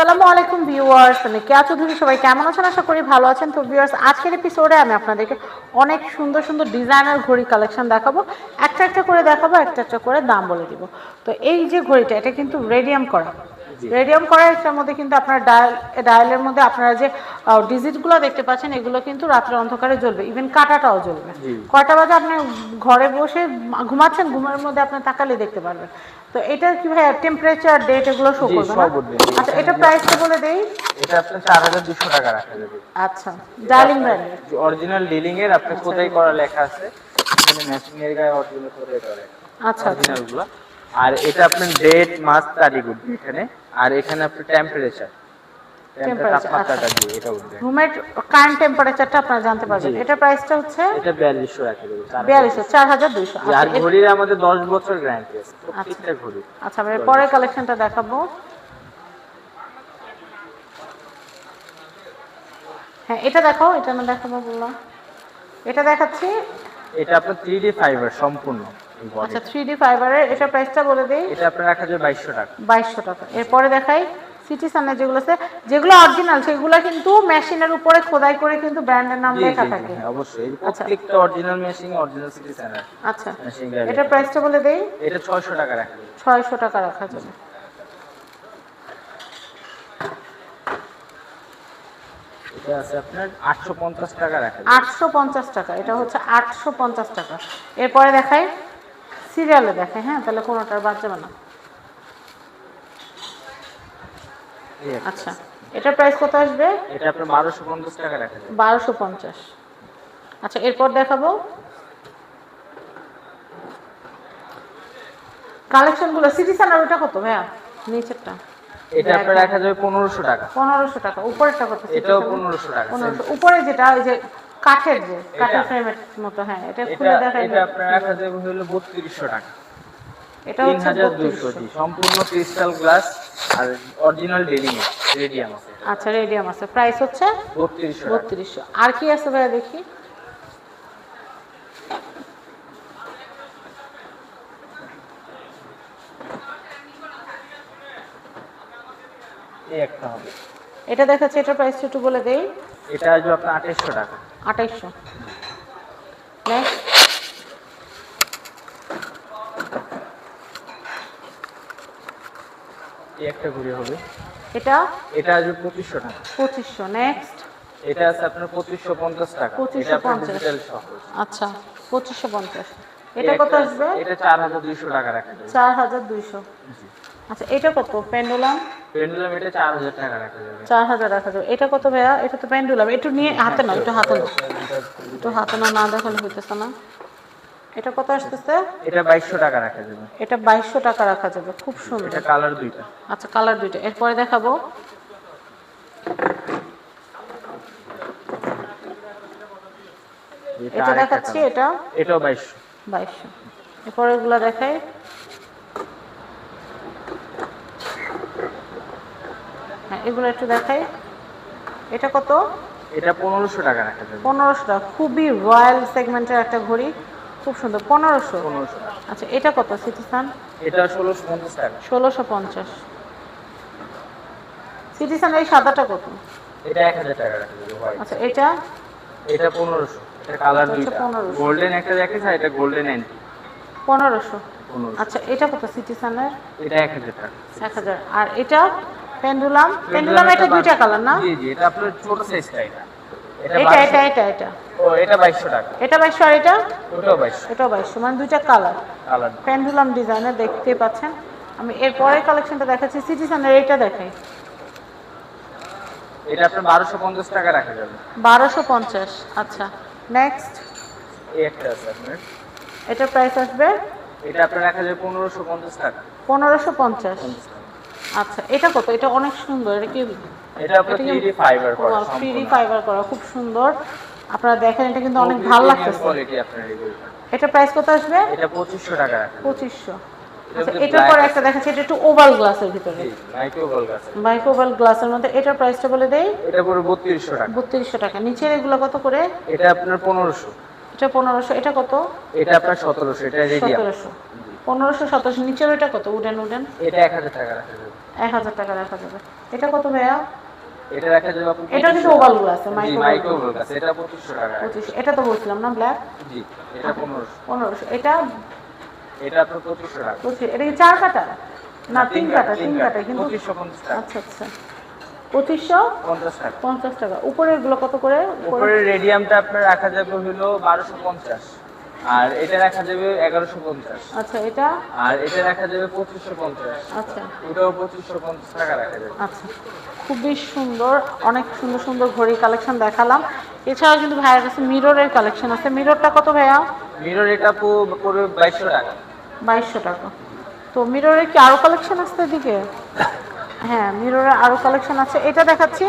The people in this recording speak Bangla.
আসসালামু আলাইকুম ভিউয়ার্স মানে কেয়া চৌধুরী, সবাই কেমন আছেন? আশা করি ভালো আছেন। তো ভিউয়ার্স, আজকের এপিসোডে আমি আপনাদেরকে অনেক সুন্দর সুন্দর ডিজাইনার ঘড়ি কালেকশন দেখাবো। একটা একটা করে দেখাবো, একটা একটা করে দাম বলে দিব। তো এই যে ঘড়িটা, এটা কিন্তু রেডিয়াম করা। রেডিয়াম করা এটার মধ্যে কিন্তু আপনার ডায়াল ডায়ালের মধ্যে আপনারা যে ডিজিটগুলো দেখতে পাচ্ছেন এগুলো কিন্তু রাত্রে অন্ধকারে জ্বলবে। ইভেন কাটাটাও জ্বলবে। কয়টা বাজে? আপনি ঘরে বসে ঘুমাচ্ছেন ঘুমের মধ্যে আপনি তাকালে দেখতে পারবেন। তো এটা কি ভাই টেম্পারেচার ডেট এগুলো শো করবে না? আচ্ছা এটা প্রাইসটা বলে দেই। এটা হাজার দুশো টাকা রাখা যাবে। আচ্ছা ডার্লিং ব্র্যান্ডের অরিজিনাল ডিলিং এর আপনার কোথায় করা লেখা আছে? এখানে ম্যাচিং এর গায়ে অরিজিনাল খোদাই করা আচ্ছা আচ্ছা। অরিজিনাল আর এটা আপনার ডেট মাস তারিখ এখানে। আর এখানে আপনার টেম্পারেচার তাপমাত্রাটা আচ্ছা। দিয়ে এটা উঠবে। রুমের কারেন্ট টেম্পারেচারটা আপনারা জানতে পারবেন। এটা প্রাইসটা হচ্ছে এটা রাখা আর ঘড়ির আমাদের বছর গ্যারান্টি আছে। প্রত্যেকটা ঘড়ি। আচ্ছা পরের কালেকশনটা দেখাবো। হ্যাঁ এটা দেখাও এটা না দেখাবো বললাম। এটা দেখাচ্ছি এটা আপনার ফাইবার সম্পূর্ণ। আচ্ছা থ্রি ডি ফাইবারের এটা প্রাইসটা বলে দিই। এটা আপনার রাখা যাবে বাইশশো টাকা। বাইশশো টাকা। এরপরে দেখাই সিটি সানের যেগুলো আছে যেগুলো অরিজিনাল সেগুলো কিন্তু মেশিনের উপরে খোদাই করে কিন্তু ব্র্যান্ডের নাম লেখা থাকে। হ্যাঁ, অবশ্যই। আচ্ছা। প্রত্যেকটা অরিজিনাল মেশিন অরিজিনাল সিটি স্যানার আচ্ছা। এটা প্রাইসটা বলে দেই। এটা ছয়শো টাকা রাখা যাবে ছয়শো টাকা রাখা যাবে এটা আছে আপনার আটশো পঞ্চাশ টাকা রাখা যাবে আটশো পঞ্চাশ টাকা। এটা হচ্ছে আটশো পঞ্চাশ টাকা। এরপরে দেখাই সিরিয়ালে দেখাই হ্যাঁ? তাহলে কোনোটার বাদ যাবে না। আচ্ছা এটার প্রাইস কত আসবে? এটা আপনার বারোশো পঞ্চাশ টাকা রাখা যাবে। বারোশো পঞ্চাশ। আচ্ছা এরপর দেখাবো। কালেকশনগুলো সিটি সেন্টার ওটা কত ভাইয়া? নিচেরটা। এটা আপনার রাখা যাবে পনেরোশো টাকা। পনেরোশো টাকা উপরেরটা কত? এটাও পনেরোশো টাকা পনেরোশো। উপরে যেটা ওই যে কাঠের যে কাঠের এটা? ফ্রেমের মতো হ্যাঁ এটা এটা খুলে দেখাই এটা আপনার রাখা যাবে হলো বত্রিশশো টাকা। এটা হচ্ছে হাজার দুশো বত্রিশশো। জি সম্পূর্ণ ক্রিস্টাল গ্লাস আর অরিজিনাল ডেলিং রেডিয়াম আছে। আচ্ছা রেডিয়াম আছে। প্রাইস হচ্ছে বত্রিশশো টাকা। বত্রিশশো। আর কি আছে ভাইয়া দেখি? এই একটা হবে। এটা দেখাচ্ছে এটার প্রাইস একটু বলে দেই। এটা আসবে আপনার আঠাশশো টাকা। আঠাইশশো। নেক্সট একটা ঘুরে হবে। এটা? এটা আসবে পঁচিশশো টাকা। পঁচিশশো। নেক্সট এটা আছে আপনার পঁচিশশো পঞ্চাশ টাকা। 2550 এটা আপনার আচ্ছা পঁচিশশো পঞ্চাশ। এটা কত আসবে? এটা চার হাজার দুইশো টাকা রাখা চার হাজার দুইশো। আচ্ছা এটা কত? পেন্ডুলাম? পেন্ডুলাম এটা চার হাজার টাকা রাখা যাবে। চার হাজার রাখা যাবে। এটা কত ভাইয়া? এটা তো পেন্ডুলাম। একটু নিয়ে হাতে নাও একটু হাতে নাও। একটু হাতে নাও না দেখালে হইতেছে না। এটা কত আসতেছে? এটা বাইশশো টাকা রাখা যাবে। এটা বাইশশো টাকা রাখা যাবে। খুব সুন্দর। এটা কালার দুইটা। আচ্ছা কালার দুইটা। এরপরে দেখাবো। এটা দেখাচ্ছি এটা? এটাও বাইশশো। বাইশশো। এরপরে এগুলো দেখাই। হ্যাঁ এগুলো একটু দেখাই। এটা কত? এটা পনেরোশো টাকা রাখা যাবে পনেরোশো টাকা খুবই রয়্যাল সেগমেন্টের একটা ঘড়ি খুব সুন্দর পনেরোশো? পনেরোশো আচ্ছা এটা কত সিটিসান এটা ষোলোশো পঞ্চাশ টাকা। ষোলোশো পঞ্চাশ। সিটিসান এই সাদাটা কত? এটা এক হাজার টাকা রাখা যাবে আচ্ছা এটা? এটা পনেরোশো এটা কালার দুইটা। গোল্ডেন একটা আর এটা গোল্ডেন অ্যান্টি পনেরোশো। পনেরোশো। আচ্ছা এটা কত সিটিসানের এটা এক হাজার টাকা। এক হাজার। আর এটা? পেন্ডুলাম পেন্ডুলাম এটা দুইটা কালার না? জি জি এটা আপনার ছোট সাইজটা এটা। এটা এটা এটা এটা এটা। ও এটা বাইশশো টাকা। এটা বাইশশো আর এটা? ওটাও বাইশশো। এটাও বাইশশো মানে দুইটা কালার কালার পেন্ডুলাম ডিজাইনের দেখতেই পাচ্ছেন। আমি এরপরের কালেকশনটা দেখাচ্ছি সিটিসানের এইটা দেখাই এটা আপনার বারোশো পঞ্চাশ টাকা রাখা যাবে। বারোশো পঞ্চাশ আচ্ছা। নেক্সট এই একটা আছে আপনার। এটার প্রাইস আসবে? এটা আপনার রাখা যাবে পনেরোশো পঞ্চাশ টাকা। পনেরোশো পঞ্চাশ। পঞ্চাশ টাকা। আচ্ছা এটা কত? এটা অনেক সুন্দর এটা কি? এটা আপনার থ্রি ডি ফাইবার করা থ্রি ফাইবার করা খুব সুন্দর। আপনারা দেখেন এটা কিন্তু অনেক ভালো লাগতেছে। কোয়ালিটি আপনার এটা প্রাইস কত আসবে? এটা পঁচিশশো টাকা। রাখা যাবে পঁচিশশো। এটার আচ্ছা এটার পরে একটা দেখাচ্ছি এটা একটু ওভাল গ্লাসের ভিতরে। মাইক্রো গোল্ড আছে বাইক ওভাল গ্লাসের মধ্যে এটার প্রাইসটা বলে দেই? এটা পুরো বত্রিশশো টাকা। বত্রিশশো টাকা। নিচের এগুলো কত করে? এটা আপনার পনেরোশো। এটা পনেরোশো এটা কত? এটা আপনার সতেরোশো এটা সতেরোশো। পনেরোশো সতেরোশো নিচের ওইটা কত? উডেন উডেন এটা এক হাজার টাকা রাখা যাবে। এক হাজার টাকা রাখা যাবে। এটা কত ভাইয়া? এটা রাখা যাবে আপু এটা কিন্তু ওভালগুলো আছে জি মাইক্রো মাইক্রো ওভাল আছে এটা পঁচিশশো টাকা। পঁচিশ এটা তো বলছিলাম না ব্ল্যাক জি এটা পনেরোশো। পনেরোশো এটা? এটা আপনার পঁচিশশো টাকা। পঁচিশ এটা কি চার কাটা? না তিন কাটা তিন কাটা কিন্তু পঁচিশশো পঞ্চাশ টাকা। আচ্ছা আচ্ছা। পঁচিশশো? পঞ্চাশ টাকা। পঞ্চাশ টাকা। উপরেরগুলো কত করে? উপরে রেডিয়ামটা আপনার রাখা যাবে হলো বারোশো পঞ্চাশ। আর এটা রাখা যাবে এগারোশো পঞ্চাশ। আচ্ছা এটা? আর এটা রাখা যাবে পঁচিশশো পঞ্চাশ। আচ্ছা। ওটাও পঁচিশশো পঞ্চাশ টাকা রাখা যাবে। আচ্ছা। খুবই সুন্দর অনেক সুন্দর সুন্দর ঘড়ি কালেকশন দেখালাম। এছাড়াও কিন্তু ভাইয়ের কাছে মিররের কালেকশন আছে। মিররটা কত ভাইয়া? মিরর এটা পড়বে বাইশশো টাকা। বাইশশো টাকা। তো মিররের কি আরও কালেকশন আছে এদিকে? হ্যাঁ মিররের আরও কালেকশন আছে। এটা দেখাচ্ছি।